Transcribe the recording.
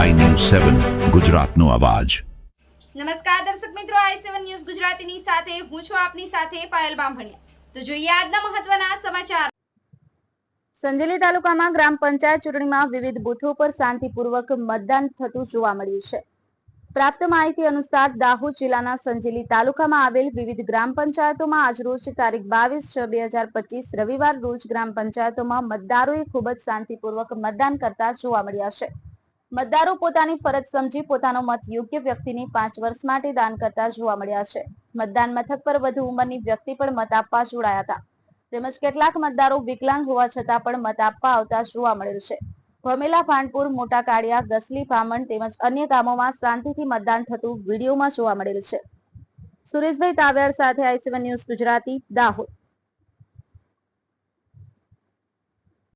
સેવન ગુજરાતનો અવાજ. નમસ્કાર દર્શક મિત્રો આઈ સેવન ન્યૂઝ ગુજરાતીની સાથે હું છું આપની સાથે પાયલ બામભણિયા. તો જોઈએ આજના મહત્વના સમાચાર. સંજેલી તાલુકામાં ગ્રામ પંચાયત ચૂંટણીમાં વિવિધ બૂથો પર શાંતિપૂર્વક મતદાન થતું જોવા મળ્યું છે. પ્રાપ્ત માહિતી અનુસાર દાહોદ જિલ્લાના સંજેલી તાલુકામાં આવેલ વિવિધ ગ્રામ પંચાયતોમાં આજરોજ તારીખ બાવીસ છ બે હજાર પચીસ રવિવાર રોજ ગ્રામ પંચાયતોમાં મતદારોએ ખૂબ જ શાંતિપૂર્વક મતદાન કરતા જોવા મળ્યા છે. મતદારો પોતાની ફરજ સમજી પોતાનો મત યોગ્ય વ્યક્તિની પાંચ વર્ષ માટે દાન કરતા જોવા મળ્યા છે. મતદાન મથક પર વધુ ઉંમરની વ્યક્તિ પણ મત આપવા જોડાયા હતા. તેમજ કેટલાક મતદારો વિકલાંગ હોવા છતાં પણ મત આપવા આવતા જોવા મળેલ છે. ભમેલા ભાંડપુર મોટા કાળિયા, ગસલી, ભામણ તેમજ અન્ય ગામોમાં શાંતિથી મતદાન થતું વિડીયોમાં જોવા મળેલ છે. સુરેશભાઈ તાવ્યાર સાથે આઈ ન્યૂઝ ગુજરાતી, દાહોદ.